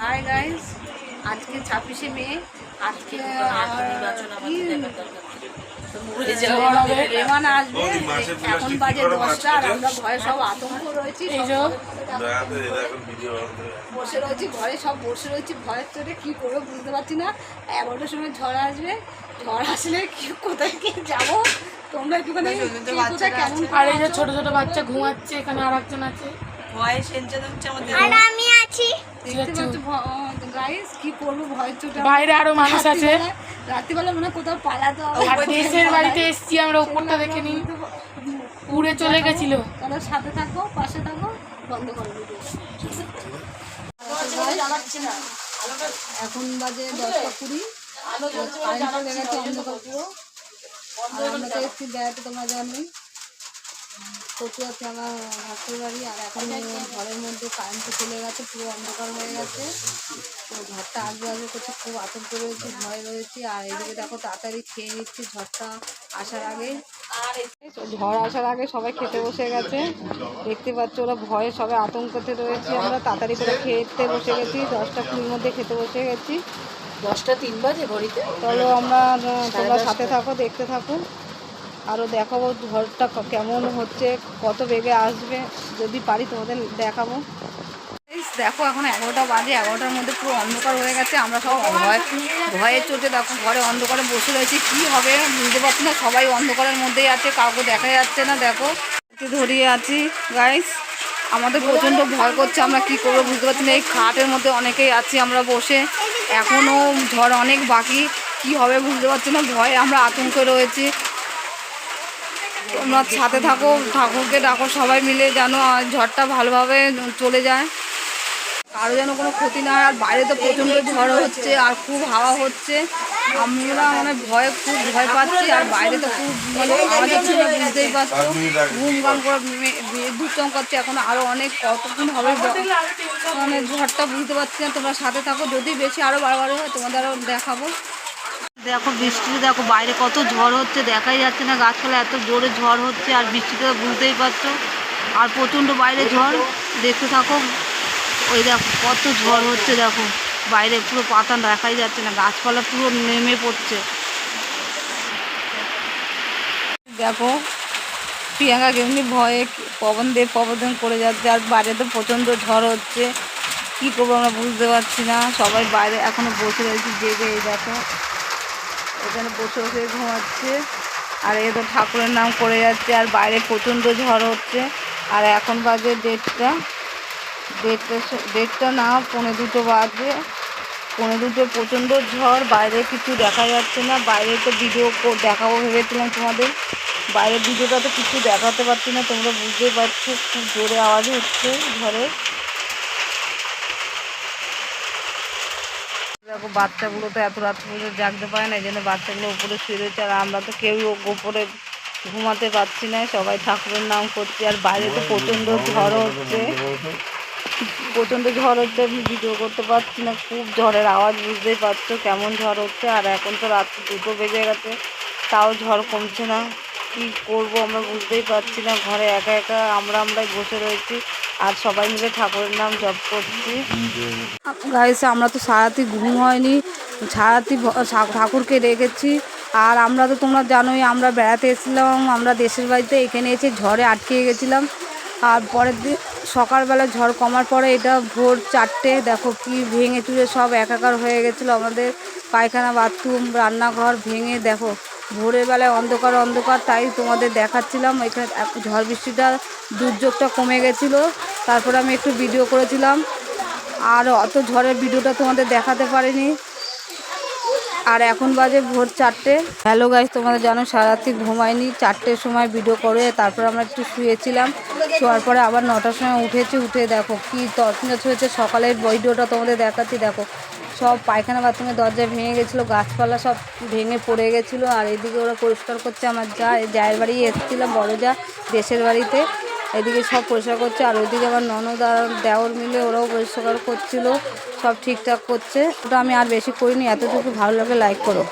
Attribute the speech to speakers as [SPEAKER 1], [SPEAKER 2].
[SPEAKER 1] Hi guys আজকে ছাব্বিশে মে। আজকে রেমান আসবে এখন বাজে দশটা আর আমরা? ভয়ে সব আতঙ্ক রয়েছি বসে রয়েছি ঘরে সব বসে রয়েছি ভয়ের চোটে কী করব বুঝতে পারছি না। এগারোটার সময় ঝড় আসবে। ঝড় আসলে কি কোথায় কি যাব? তোমরা একটুখানি কে কোথায় কেমন
[SPEAKER 2] আর এই যে ছোট ছোট বাচ্চা ঘুমাচ্ছে এখানে আর একজন আছে।
[SPEAKER 3] ভয়ে হচ্ছে আমাদের।
[SPEAKER 1] চোটে
[SPEAKER 2] বাইরে আরও মানুষ আছে।
[SPEAKER 1] রাত্রিবেলা- রাত্রিবেলা মনে কোথাও পালাতে হবে।
[SPEAKER 2] দেশের বাড়িতে এসছি আমরা উপরটা দেখে নিই উড়ে চলে গেছিল।
[SPEAKER 1] তাহলে সাথে থাকো পাশে থাকো বন্ধ করো এখন বাজে দশটা কুড়ি। কারেন্ট চলে গেছে অন্ধকার পুরো। আমরা তো এসেছি বেড়াতে তোমরা জানোই কচু আছে আমার ভাস্কর বাড়ি আর এখন ঘরের মধ্যে কারেন্ট চলে গেছে পুরো অন্ধকার হয়ে গেছে। তো ঝড়টা আসবে আসবে করছে খুব আতঙ্ক রয়েছে ভয় রয়েছে আর এদিকে দেখো তাড়াতাড়ি খেয়ে নিচ্ছি ঝড়টা আসার আগে। ঝড় আসার আগে সবাই খেতে বসে গেছে। দেখতে পাচ্ছ ওরা ভয়ে সবাই আতঙ্কতে রয়েছে আমরা তাড়াতাড়ি করে খেতে বসে গেছি দশটা কুড়ির মধ্যে খেতে বসে গেছি।
[SPEAKER 3] দশটা তিন বাজে ঘড়িতে।
[SPEAKER 1] চলো আমরা তোমরা সাথে থাকো দেখতে থাকো। আরও দেখাবো ক- কেমন হচ্ছে, কত বেগে আসবে, যদি পারি তোমাদের দেখাবো। দেখো, এখন এগারোটা বাজে, এগারোটার মধ্যে পুরো অন্ধকার হয়ে গেছে, আমরা সব ভয় ভয়ে চোটে দেখো, ঘরে অন্ধকারে বসে রয়েছি, কি হবে বুঝতে পারছি না, সবাই অন্ধকারের মধ্যেই আছে, কাউকে দেখা যাচ্ছে না, দেখো। ধরিয়ে আছি গাইস আমাদের প্রচণ্ড ভয় করছে, আমরা কি করব বুঝতে পারছি না, এই খাটের মধ্যে অনেকেই আছি আমরা বসে এখনও ঝড় অনেক বাকি, কি হবে বুঝতে পারছি না, ভয়ে আমরা আতঙ্কে রয়েছি। তোমরা সাথে থাকো, ঠাকুরকে ডাকো, সবাই মিলে যেন ঝড়টা ভালোভাবে চলে যায়। কারও যেন কোনো ক্ষতি না হয়, আর বাইরে তো প্রচণ্ড ঝড় হচ্ছে, আর খুব হাওয়া হচ্ছে। আমরা মানে ভয়ে খুব ভয় পাচ্ছি, আর বাইরে তো খুব মানে হচ্ছে না বুঝতেই পারছ। ঘুম গান করে বিদ্যুৎ চমকাচ্ছে এখন আরও অনেক কতক্ষণ হবে মানে ঝড়টা বুঝতে পারছি না, তোমরা সাথে থাকো, যদি বেশি আরও বাড়াবাড়ি হয় তোমাদের আরও দেখাবো। দেখো, বৃষ্টিতে দেখো, বাইরে কত ঝড় হচ্ছে, দেখাই যাচ্ছে না। গাছপালা এত জোরে ঝড় হচ্ছে, আর বৃষ্টিতে বুঝতেই পারছ। আর প্রচণ্ড বাইরে ঝড়, দেখতে থাকো। ওই দেখো, কত ঝড় হচ্ছে, দেখো। বাইরে পুরো পাতা দেখাই যাচ্ছে না। গাছপালা পুরো নেমে পড়ছে। দেখো, প্রিয়াঙ্কা কেমনি ভয়ে পবন দিয়ে প্রবর্তন করে যাচ্ছে, আর বাইরে তো প্রচণ্ড ঝড় হচ্ছে। কী করব আমরা বুঝতে পারছি না। সবাই বাইরে এখনও বসে রয়েছি, জেগে দেখো। এখানে বসে বসে ঘুমাচ্ছে। আর এ তো ঠাকুরের নাম করে যাচ্ছে, আর বাইরে প্রচণ্ড ঝড় হচ্ছে। আর এখন বাজে ডেটটা স- ডেটটা না, পৌনে দুটো বাজে। পৌনে দুটো প্রচণ্ড ঝড়, বাইরে কিছু দেখা যাচ্ছে না। বাইরে তো ভিডিও দেখাবো ভেবেছিলাম তোমাদের। বাইরের ভিডিওটা তো কিছু দেখাতে পারছি না, তোমরা বুঝতেই পারছ, খুব জোরে আওয়াজ হচ্ছে ঝড়ের। দেখো, বাচ্চাগুলো তো এত রাত পর্যন্ত জাগতে পারে না, এই জন্য বাচ্চাগুলো উপরে শুয়ে রয়েছে। আর আমরা তো কেউ উপরে ঘুমাতে পারছি না, সবাই ঠাকুরের নাম করছি, আর বাইরে তো প্রচণ্ড ঝড় হচ্ছে। প্রচণ্ড ঝড় হচ্ছে, আমি ভিডিও করতে পারছি না, খুব ঝড়ের আওয়াজ, বুঝতেই পারছ কেমন ঝড় হচ্ছে। আর এখন তো রাত দুটো বেজে গেছে, তাও ঝড় কমছে না। কি করব আমরা বুঝতেই পারছি না, ঘরে একা একা আমরা আমরাই বসে রয়েছি। আর সবাই মিলে ঠাকুরের নাম জপ করছি। গাইস আমরা তো সারাতি ঘুম হয়নি। সারাতি ঠাকুরকে রেখেছি আর আমরা তো তোমরা জানোই, আমরা বেড়াতে এসেছিলাম, আমরা দেশের বাড়িতে এখানে এসে ঝড়ে আটকে গেছিলাম। আর পরের দিন সকালবেলা ঝড় কমার পরে এটা ভোর চারটে, দেখো কি ভেঙে চুরে সব একাকার হয়ে গেছিল আমাদের। পায়খানা, বাথরুম, রান্নাঘর ভেঙে, দেখো ভোরের বেলায় অন্ধকার অন্ধকার, তাই তোমাদের দেখাচ্ছিলাম। এখানে ঝড় বৃষ্টিটা, দুর্যোগটা কমে গেছিল। তারপরে আমি একটু ভিডিও করেছিলাম। আর অত ঝড়ের ভিডিওটা তোমাদের দেখাতে পারিনি। আর এখন বাজে ভোর চারটে। হ্যালো গাইজ তোমাদের জানো সারারাত্রি ঘুমাইনি। চারটের সময় ভিডিও করে, তারপর আমরা একটু শুয়েছিলাম। শোয়ার পরে আবার নটার সময় উঠেছি। উঠে দেখো কি তছনছ হয়েছে। সকালের ভিডিওটা তোমাদের দেখাচ্ছি। দেখো সব পায়খানা বাথরুমের দরজা ভেঙে গেছিল, গাছপালা সব ভেঙে পড়ে গেছিল, আর এদিকে ওরা পরিষ্কার করছে আমার যা জায়ের বাড়ি এসেছিলাম, বড় যা, দেশের বাড়িতে। এদিকে সব পরিষ্কার করছে, আর ওইদিকে আমার ননদ আর দেওর মিলে ওরাও পরিষ্কার করছিল, সব ঠিকঠাক করছে। ওটা আমি আর বেশি করিনি, এতটুকু ভালো লাগে লাইক করো।